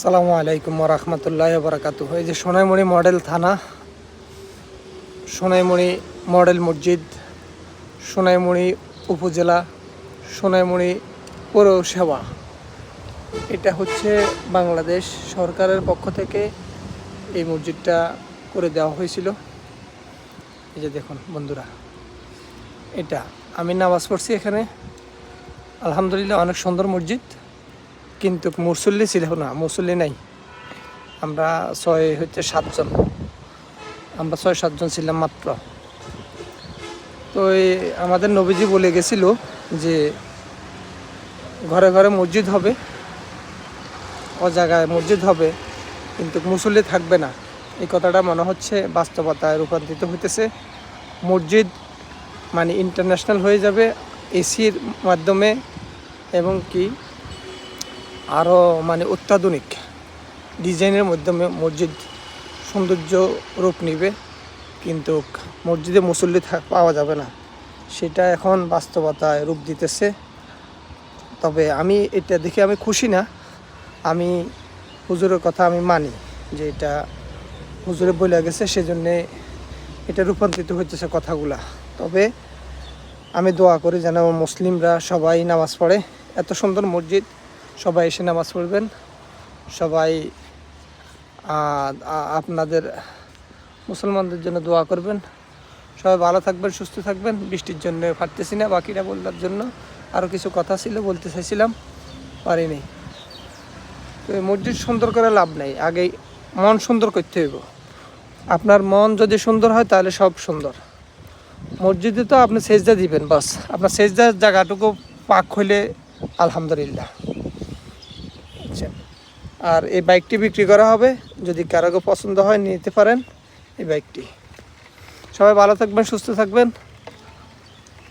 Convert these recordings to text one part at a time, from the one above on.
সালামু আলাইকুম রহমতুল্লাহ বরাকাত এই যে সোনাইমুড়ি মডেল থানা, সোনাইমুড়ি মডেল মসজিদ, সোনাইমুড়ি উপজেলা, সোনাইমুড়ি পৌরসভা। এটা হচ্ছে বাংলাদেশ সরকারের পক্ষ থেকে এই মসজিদটা করে দেওয়া হয়েছিল। এই যে দেখুন বন্ধুরা, এটা আমি নামাজ পড়ছি এখানে। আলহামদুলিল্লাহ অনেক সুন্দর মসজিদ। কিন্তু মুসল্লি ছিল না মুসল্লি নাই। আমরা ছয় হচ্ছে সাতজন। আমরা ছয় সাতজন ছিলাম মাত্র। তো আমাদের নবীজি বলে গেছিল যে, ঘরে ঘরে মসজিদ হবে, ও জায়গায় মসজিদ হবে, কিন্তু মুসল্লি থাকবে না। এই কথাটা মনে হচ্ছে বাস্তবতায় রূপান্তরিত হইতেছে। মসজিদ মানে ইন্টারন্যাশনাল হয়ে যাবে, এসির মাধ্যমে, এবং কি আরও মানে অত্যাধুনিক ডিজাইনের মাধ্যমে মসজিদ সৌন্দর্য রূপ নিবে, কিন্তু মসজিদে মুসল্লি পাওয়া যাবে না। সেটা এখন বাস্তবতায় রূপ দিতেছে। তবে আমি এটা দেখে আমি খুশি না। আমি হুজুরের কথা আমি মানি যে এটা হুজুরে বলে গেছে, সেজন্যে এটা রূপান্তরিত হইতেছে কথাগুলা। তবে আমি দোয়া করি যেন মুসলিমরা সবাই নামাজ পড়ে। এত সুন্দর মসজিদ সবাই এসে নামাজ পড়বেন। সবাই আপনাদের মুসলমানদের জন্য দোয়া করবেন। সবাই ভালো থাকবেন, সুস্থ থাকবেন। বৃষ্টির জন্য পারতেছি না বাকিরা বলার জন্য। আরও কিছু কথা ছিল, বলতে চাইছিলাম, পারিনি। তো মসজিদ সুন্দর করে লাভ নেই আগে মন সুন্দর করতে হইব। আপনার মন যদি সুন্দর হয়, তাহলে সব সুন্দর। মসজিদে তো আপনি সেজদা দিবেন, বাস। আপনার সেজদার জায়গাটুকু পাক হইলে আলহামদুলিল্লাহ। বুঝছেন আর এই বাইকটি বিক্রি করা হবে, যদি কারও কারও পছন্দ হয় নিতে পারেন এই বাইকটি। সবাই ভালো থাকবেন, সুস্থ থাকবেন।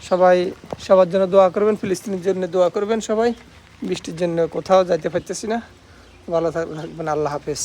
সবাই সবার জন্য দোয়া করবেন, ফিলিস্তিনের জন্য দোয়া করবেন সবাই। বৃষ্টির জন্য কোথাও যাইতে পারতেছি না। ভালো থাকবেন, আল্লাহ হাফেজ।